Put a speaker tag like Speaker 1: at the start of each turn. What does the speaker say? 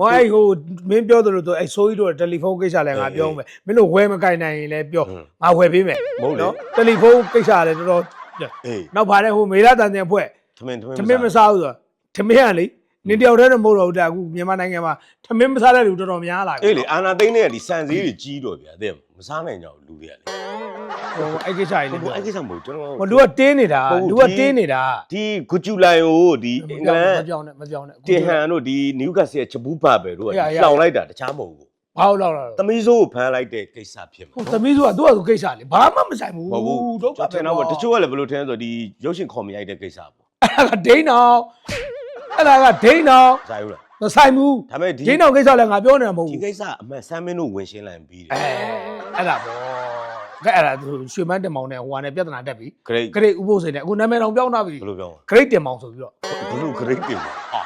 Speaker 1: ဟောအဲ့ဟိုမင်းပြောသလိုတော့အဲ့ဆိုးကြီးတို့တယ်လီဖုန်းကိစ္စလည်းငါပြောမယ်မင်းတို့ဝယ်မကင်နိုင်ရင်လည်းပြောငါဝယ်ပေးမယ်
Speaker 2: မဟုတ်လေ
Speaker 1: တယ်လီဖုန်းကိစ္စလည်းတော်တော်
Speaker 2: အေး
Speaker 1: နောက်ပါတဲ့ဟိုမေလာတန်တင်ဖွဲ့
Speaker 2: သမင်းသမင်း
Speaker 1: ထမင်းမစားဘူးဆိုတော့ထမင်းကလေ နေတယောက်တည်းတော့မဟုတ်တော့ဘူးတာအခုမြန်မာနိုင်ငံမှာထမင်းမစားတဲ့လူတော်တော်များလာပြီ
Speaker 2: အေးလေအာနာသိန်းနဲ့ဒီစံစည်းတွေကြီးတော့ဗျာတဲ့မစားနိုင်ကြဘူးလူတွေကလေ
Speaker 1: ဟိုအဲ့ကိစ္စကြီးလေ
Speaker 2: ဟိုအဲ့ကိစ္စမဟုတ်ကျွန်တော်
Speaker 1: ဟိုလူကတင်းနေတာ
Speaker 2: ဟုတ်
Speaker 1: လူက
Speaker 2: ဒီ
Speaker 1: တင်းနေတာ
Speaker 2: ဒီဂူဂျူလိုင်ကိုဒီအင်္ဂလန်
Speaker 1: မပြောင်းနဲ့မပြောင်းနဲ့
Speaker 2: တင်ဟန်တို့ဒီနယူကာဆယ်ချဘူပါပဲတို့က
Speaker 1: ရရ
Speaker 2: လောင်လိုက်တာတခြားမဟုတ်ဘူး
Speaker 1: ဘာလို့လောက်လာ
Speaker 2: သမီးစိုးကိုဖမ်းလိုက်တဲ့ကိစ္စဖြစ်မှာ
Speaker 1: ဟိုသမီးစုကသူ့အကူကိစ္စလေဘာမှမဆိုင်ဘူး
Speaker 2: မဟုတ်ဘူး
Speaker 1: တော့
Speaker 2: ကျွန်တော်ထင်တော့တချို့ကလည်းဘယ်လိုထင်လဲဆိုတော့ဒီရုပ်ရှင်ခေါ်မရိုက်တဲ့ကိစ္စပေါ့
Speaker 1: အဲ့ဒါကဒိန်းအောင် အဲ့ဒါကဒိန်းအောင်
Speaker 2: စားယူလား
Speaker 1: မဆိုင်ဘူး
Speaker 2: ဒါပေမဲ့ဒီ
Speaker 1: ဒိန်းအောင်ကိစ္စလည်းငါပြောနေတာမဟုတ်
Speaker 2: ဒီ
Speaker 1: ဘူး
Speaker 2: ကိစ္စအမှန်ဆမ်းမင်းတို့ဝင်ရှင်းလိုက်ပြီးတယ်
Speaker 1: အဲအဲ့ဒါပေါ့ကဲအဲ့ဒါသူရွှေမန်းတင်မောင်နဲ့ဟိုဟာနဲ့ပြဿနာတက်ပြီ
Speaker 2: ဂရိတ်
Speaker 1: ဂရိတ်ဥပုသ်စိန်နဲ့အခုနာမည်တော်ပြောင်းလာပြီ
Speaker 2: ဘယ်လိုပြော
Speaker 1: ဂရိတ်တင်မောင်ဆိုပြီးတော့
Speaker 2: ဘယ်လိုဂရိတ်တင်လဲဟာ